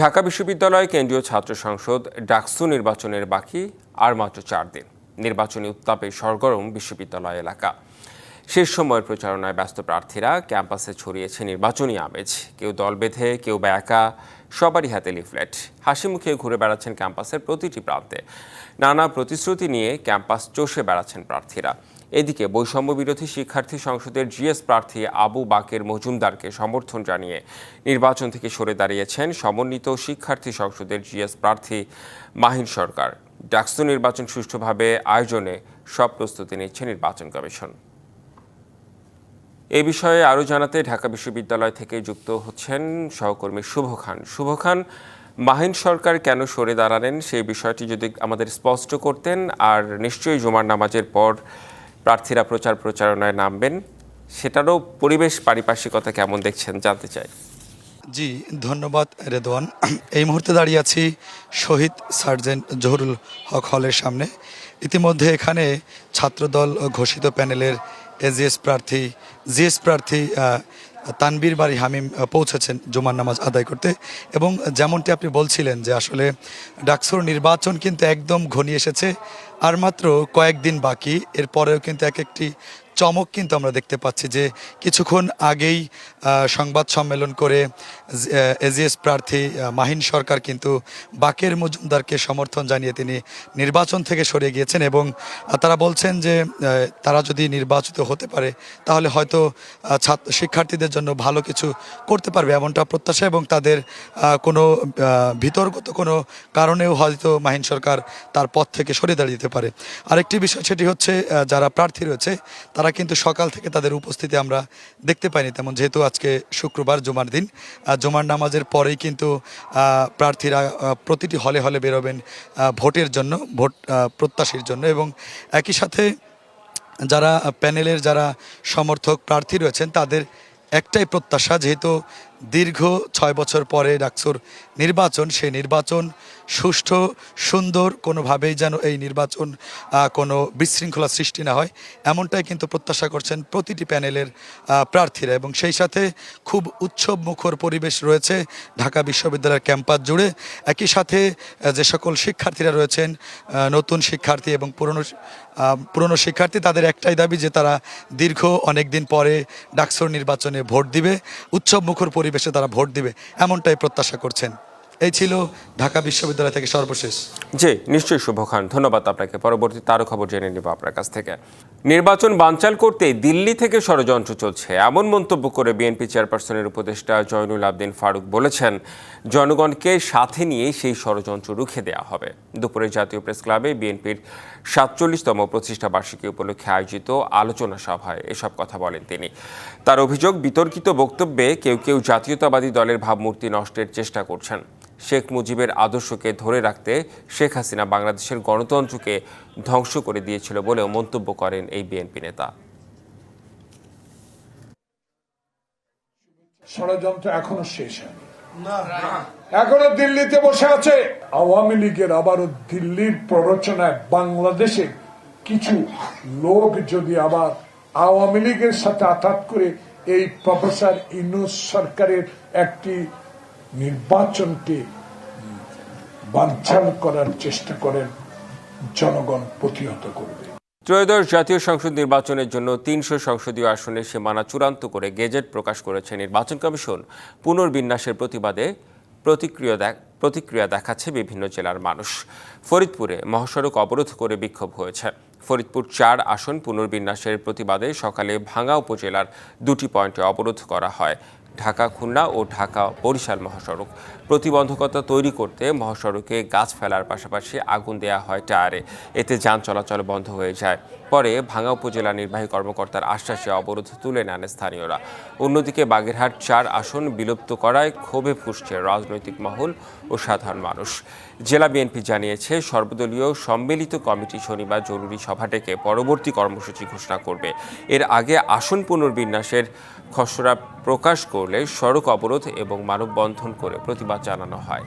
ঢাকা বিশ্ববিদ্যালয় কেন্দ্রীয় ছাত্র সংসদ ডাকসু নির্বাচনের বাকি আর মাত্র চার দিন। নির্বাচনী উত্তাপে সরগরম বিশ্ববিদ্যালয় এলাকা। শেষ সময়ের প্রচারণায় ব্যস্ত প্রার্থীরা ক্যাম্পাসে ছড়িয়েছে নির্বাচনী আমেজ। কেউ দল বেঁধে, কেউ বা একা সবারই হাতে লিফলেট। হাসি মুখে ঘুরে বেড়াচ্ছেন ক্যাম্পাসের প্রতিটি প্রান্তে। নানা প্রতিশ্রুতি নিয়ে ক্যাম্পাস চষে বেড়াচ্ছেন প্রার্থীরা। এদিকে বৈষম্য বিরোধী শিক্ষার্থী সংসদের জিএস প্রার্থী আবু বাকের মজুমদারকে সমর্থন জানিয়ে নির্বাচন থেকে সরে দাঁড়িয়েছেন সমন্বিত শিক্ষার্থী সংসদের জিএস প্রার্থী মাহিন সরকার। ডাকসু নির্বাচন সুষ্ঠুভাবে আয়োজনে সব প্রস্তুতি নিচ্ছে নির্বাচন কমিশন। এ বিষয়ে আরও জানাতে ঢাকা বিশ্ববিদ্যালয় থেকে যুক্ত হচ্ছেন সহকর্মী শুভ খান। শুভ খান, মাহিন সরকার কেন সরে দাঁড়ালেন সেই বিষয়টি যদি আমাদের স্পষ্ট করতেন, আর নিশ্চয়ই জুমার নামাজের পর প্রার্থীরা প্রচার প্রচারণায় নামবেন। সেটারও পরিবেশ পারিপার্শ্বিকতা কেমন দেখছেন জানতে চাই। জি, ধন্যবাদ রেদওয়ান। এই মুহূর্তে দাঁড়িয়ে আছি শহীদ সার্জেন্ট জহুরুল হক হলের সামনে। ইতিমধ্যে এখানে ছাত্রদল ঘোষিত প্যানেলের এজিএস প্রার্থী, জিএস প্রার্থী তানবীর বাড়ি হামিম পৌঁছেছেন জুমার নামাজ আদায় করতে। এবং যেমনটি আপনি বলছিলেন যে আসলে ডাকসুর নির্বাচন কিন্তু একদম ঘনিয়ে এসেছে। আর মাত্র কয়েকদিন বাকি, এরপরেও কিন্তু এক একটি চমক কিন্তু আমরা দেখতে পাচ্ছি যে কিছুক্ষণ আগেই সংবাদ সম্মেলন করে এজিএস প্রার্থী মাহিন সরকার কিন্তু বাকের মজুমদারকে সমর্থন জানিয়ে তিনি নির্বাচন থেকে সরে গিয়েছেন এবং তারা বলছেন যে তারা যদি নির্বাচিত হতে পারে, তাহলে হয়তো ছাত্র শিক্ষার্থীদের জন্য ভালো কিছু করতে পারবে এমনটা প্রত্যাশা এবং তাদের কোনো বিতর্কত কোনো কারণেও হয়তো মাহিন সরকার তার পথ থেকে সরে দাঁড়িয়ে যেতে পারে। আরেকটি বিষয় সেটি হচ্ছে যারা প্রার্থী রয়েছে, তারা কিন্তু সকাল থেকে তাদের উপস্থিতি আমরা দেখতে পাইনি। তেমন যেহেতু আজকে শুক্রবার, জুমার দিন জুমার নামাজের পরেই কিন্তু প্রার্থীরা প্রতিটি হলে হলে বেরোবেন ভোটের জন্য, ভোট প্রত্যাশীর জন্য এবং একই সাথে যারা প্যানেলের যারা সমর্থক প্রার্থী রয়েছেন, তাদের একটাই প্রত্যাশা, যেহেতু দীর্ঘ ছয় বছর পরে ডাকসুর নির্বাচন, সেই নির্বাচন সুষ্ঠু, সুন্দর, কোনোভাবেই যেন এই নির্বাচন কোনো বিশৃঙ্খলা সৃষ্টি না হয়, এমনটাই কিন্তু প্রত্যাশা করছেন প্রতিটি প্যানেলের প্রার্থীরা এবং সেই সাথে খুব উৎসব মুখর পরিবেশ রয়েছে ঢাকা বিশ্ববিদ্যালয়ের ক্যাম্পাস জুড়ে। একই সাথে যে সকল শিক্ষার্থীরা রয়েছেন নতুন শিক্ষার্থী এবং পুরনো পুরনো শিক্ষার্থী, তাদের একটাই দাবি যে তারা দীর্ঘ অনেক দিন পরে ডাকসুর নির্বাচনে ভোট দিবে। উৎসব মুখর পরিবেশে তারা ভোট দিবে, এমনটাই প্রত্যাশা করছেন। এই ছিল ঢাকা বিশ্ববিদ্যালয় থেকে সর্বশেষ। জি, নিশ্চয়ই শুভ খান ধন্যবাদ আপনাকে। পরবর্তীতে আরও খবর জেনে নেব আপনার কাছ থেকে। নির্বাচন বানচাল করতে দিল্লি থেকে ষড়যন্ত্র চলছে। এমন মন্তব্য করে বিএনপি চেয়ারপারসনের উপদেষ্টা জয়নুল আবদিন ফারুক বলেছেন জনগণকে সাথে নিয়ে সেই ষড়যন্ত্র রুখে দেওয়া হবে। দুপুরে জাতীয় প্রেস ক্লাবে বিএনপির সাতচল্লিশতম প্রতিষ্ঠা বার্ষিকী উপলক্ষে আয়োজিত আলোচনা সভায় এসব কথা বলেন তিনি। তার অভিযোগ, বিতর্কিত বক্তব্যে কেউ কেউ জাতীয়তাবাদী দলের ভাবমূর্তি নষ্টের চেষ্টা করছেন। শেখ মুজিবের আদর্শকে ধরে রাখতে শেখ হাসিনা বাংলাদেশের গণতন্ত্রকে ধ্বংস করে দিয়েছিল বলেও মন্তব্য করেন এই বিএনপি নেতা। ষড়যন্ত্র এখনও শেষ হয়নি। এখনও দিল্লিতে বসে আছে। আওয়ামী লীগের আবারও দিল্লির প্ররোচনায় বাংলাদেশে কিছু লোক যদি আবার আওয়ামী লীগের সাথে আঘাত করে এই প্রফেসর ইনুস সরকারের একটি নির্বাচনকে বানচাল করার চেষ্টা করেন, জনগণ প্রতিহত করবে। ত্রয়োদশ জাতীয় সংসদ নির্বাচনের জন্য তিনশো সংসদীয় আসনের সীমানা চূড়ান্ত করে গেজেট প্রকাশ করেছে নির্বাচন কমিশন। পুনর্বিন্যাসের প্রতিবাদে প্রতিক্রিয়া প্রতিক্রিয়া দেখাচ্ছে বিভিন্ন জেলার মানুষ। ফরিদপুরে মহাসড়ক অবরোধ করে বিক্ষোভ হয়েছে। ফরিদপুর চার আসন পুনর্বিন্যাসের প্রতিবাদে সকালে ভাঙ্গা উপজেলার দুটি পয়েন্টে অবরোধ করা হয়। ঢাকা খুলনা ও ঢাকা বরিশাল মহাসড়ক। প্রতিবন্ধকতা তৈরি করতে মহাসড়কে গাছ ফেলার পাশাপাশি আগুন দেয়া হয় টায়ারে। এতে যান চলাচল বন্ধ হয়ে যায়। পরে ভাঙ্গা উপজেলা নির্বাহী কর্মকর্তার আশ্বাসে অবরোধ তুলে নেন স্থানীয়রা। অন্যদিকে বাগেরহাট চার আসন বিলুপ্ত করায় ক্ষোভে ফুসছে রাজনৈতিক মহল ও সাধারণ মানুষ। জেলা বিএনপি জানিয়েছে, সর্বদলীয় সম্মিলিত কমিটি শনিবার জরুরি সভা ডেকে পরবর্তী কর্মসূচি ঘোষণা করবে। এর আগে আসন পুনর্বিন্যাসের খসড়া প্রকাশ করলে সড়ক অবরোধ এবং মানববন্ধন করে প্রতিবাদ জানানো হয়।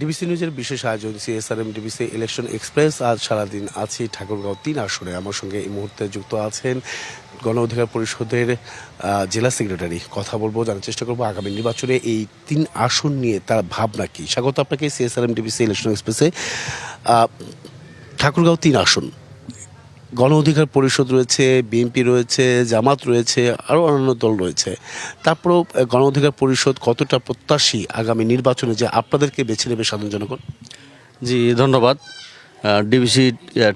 ডিবিসি নিউজের বিশেষ আয়োজন, সিএসআরএম, ডিবিসি ইলেকশন এক্সপ্রেস। আজ সারাদিন আছি ঠাকুরগাঁও তিন আসনে আমার সঙ্গে এই মুহূর্তে যুক্ত আছেন গণ অধিকার পরিষদের জেলা সেক্রেটারি। কথা বলব, জানার চেষ্টা করব আগামী নির্বাচনে এই তিন আসন নিয়ে তার ভাবনা কি। স্বাগত আপনাকে, সিএসআরএম, ডিবিসি ইলেকশন এক্সপ্রেসে। ঠাকুরগাঁও তিন আসন। গণ অধিকার পরিষদ রয়েছে বিএনপি রয়েছে, জামাত রয়েছে, আরও অন্যান্য দল রয়েছে। তারপরেও গণ অধিকার পরিষদ কতটা প্রত্যাশী আগামী নির্বাচনে যে আপনাদেরকে বেছে নেবে সাধারণ জনগণ? জি, ধন্যবাদ ডিবিসি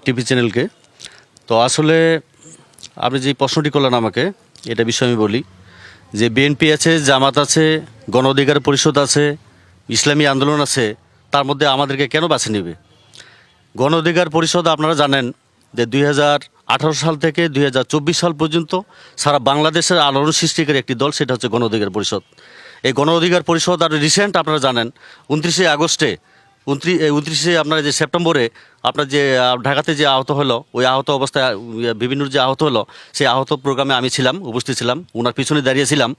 টিভি চ্যানেলকে তো আসলে আপনি যে প্রশ্নটি করলেন আমাকে, এটা বিষয়ে আমি বলি যে বিএনপি আছে, জামাত আছে, গণ অধিকার পরিষদ আছে, ইসলামী আন্দোলন আছে, তার মধ্যে আমাদেরকে কেন বাছে নেবে? গণ অধিকার পরিষদ আপনারা জানেন যে দুই হাজার আঠারো সাল থেকে দুই হাজার চব্বিশ সাল পর্যন্ত সারা বাংলাদেশের আলোড়ন সৃষ্টিকারী একটি দল সেটা হচ্ছে গণ অধিকার পরিষদ। এই গণ অধিকার পরিষদ আর রিসেন্ট আপনারা জানেন উনত্রিশে আগস্টে উনত্রিশ উনত্রিশে আপনার যে সেপ্টেম্বরে আপনার যে ঢাকাতে যে আহত হলো ওই আহত অবস্থায় আহ, বিভিন্ন যে আহত হলো সেই আহত প্রোগ্রামে আমি ছিলাম উপস্থিত ছিলাম ওনার পিছনে দাঁড়িয়েছিলাম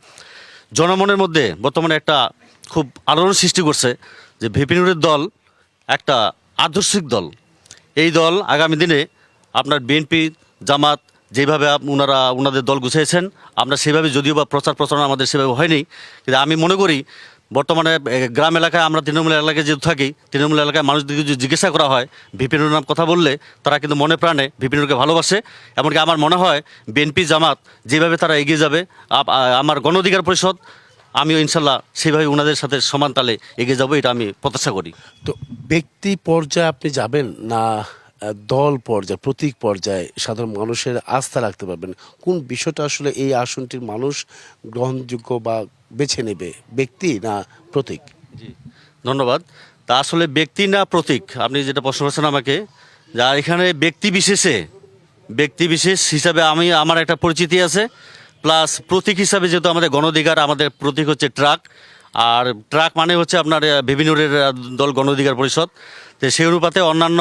জনমনের মধ্যে বর্তমানে একটা খুব আলোড়ন সৃষ্টি করছে যে ভিপিনুরের দল একটা আদর্শিক দল। এই দল আগামী দিনে আপনার বিএনপি, জামাত যেভাবে ওনারা ওনাদের দল গুছিয়েছেন, আমরা সেভাবে যদিও বা প্রচার প্রচারণা আমাদের সেভাবে হয়নি, কিন্তু আমি মনে করি বর্তমানে গ্রাম এলাকায় আমরা তৃণমূল এলাকায় যেহেতু থাকি, তৃণমূল এলাকায় মানুষদেরকে যদি জিজ্ঞাসা করা হয় বিপিনুর নাম কথা বললে তারা কিন্তু মনে প্রাণে বিপিনুরকে ভালোবাসে, এমনকি আমার মনে হয় বিএনপি, জামাত যেভাবে তারা এগিয়ে যাবে আমার গণ অধিকার পরিষদ, আমিও ইনশাল্লাহ সেভাবে ওনাদের সাথে সমান তালে এগিয়ে যাব, এটা আমি প্রত্যাশা করি। তো ব্যক্তি পর্যায়ে আপনি যাবেন না দল পর্যায়ে, প্রতীক পর্যায়ে সাধারণ মানুষের আস্থা রাখতে পারবেন। কোন বিষয়টা আসলে এই আসনটির মানুষ গ্রহণযোগ্য বা বেছে নেবে? ব্যক্তি না প্রতীক? জি, ধন্যবাদ। তা আসলে ব্যক্তি না প্রতীক? আপনি যেটা প্রশ্ন করছেন আমাকে, যা এখানে ব্যক্তি বিশেষে, ব্যক্তি বিশেষ হিসাবে আমি, আমার একটা পরিচিতি আছে, প্লাস প্রতীক হিসাবে যেহেতু আমাদের গণধিকার আমাদের প্রতীক হচ্ছে ট্রাক আর ট্রাক মানে হচ্ছে আপনার আহ, দল গণঅধিকার পরিষদ। তো সেই অনুপাতে অন্যান্য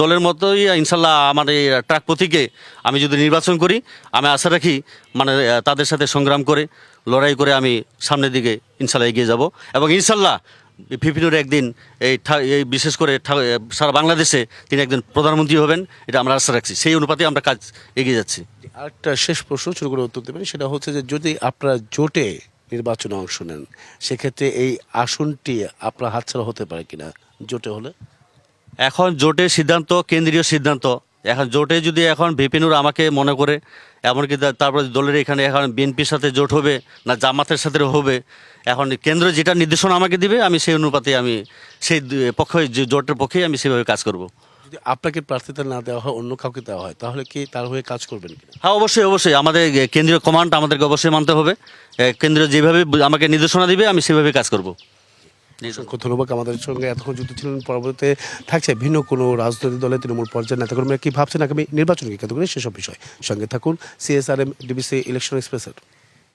দলের মতোই ইনশাল্লাহ আমার এই ট্রাক প্রতীকে আমি যদি নির্বাচন করি আমি আশা রাখি মানে তাদের সাথে সংগ্রাম করে লড়াই করে আমি সামনের দিকে ইনশাল্লাহ এগিয়ে যাব। এবং ইনশাল্লাহ ফিফিনুর একদিন এই এই বিশেষ করে সারা বাংলাদেশে তিনি একদিন প্রধানমন্ত্রী হবেন এটা আমরা আশা রাখছি। সেই অনুপাতে আমরা কাজ এগিয়ে যাচ্ছি। আরেকটা শেষ প্রশ্ন ছোট করে উত্তর দেবেন। সেটা হচ্ছে যে যদি আপনারা জোটে নির্বাচনে অংশ নেন। সেক্ষেত্রে এই আসনটি আপনার হাতছাড়া হতে পারে কিনা, জোটে হলে? এখন জোটের সিদ্ধান্ত, কেন্দ্রীয় সিদ্ধান্ত। এখন জোটে যদি এখন বিপিনুর আমাকে মনে করে, এমনকি তারপরে দলের এখানে এখন বিএনপির সাথে জোট হবে, না জামাতের সাথে হবে, এখন কেন্দ্র যেটা নির্দেশনা আমাকে দিবে, আমি সেই অনুপাতে আমি সেই পক্ষে জোটের পক্ষেই আমি সেভাবে কাজ করব। যদি আপনাকে প্রার্থিতা না দেওয়া হয় অন্য কাউকে দেওয়া হয় তাহলে কি তার হয়ে কাজ করবেন কিনা? হ্যাঁ অবশ্যই অবশ্যই। আমাদের কেন্দ্রীয় কমান্ড আমাদেরকে অবশ্যই মানতে হবে। কেন্দ্র যেভাবে আমাকে নির্দেশনা দিবে আমি সেভাবে কাজ করব। অসংখ্য ধন্যবাদ। আমাদের সঙ্গে এতক্ষণ যুক্ত ছিলেন পরবর্তীতে থাকছে ভিন্ন কোনো রাজনৈতিক দলের তৃণমূল পর্যায়ের নেতাকর্মীরা। কি ভাবছেন আগামী নির্বাচনকে কেন্দ্র করে সেসব বিষয়। সঙ্গে থাকুন সিএসআরএম ডিবিসি ইলেকশন এক্সপ্রেসের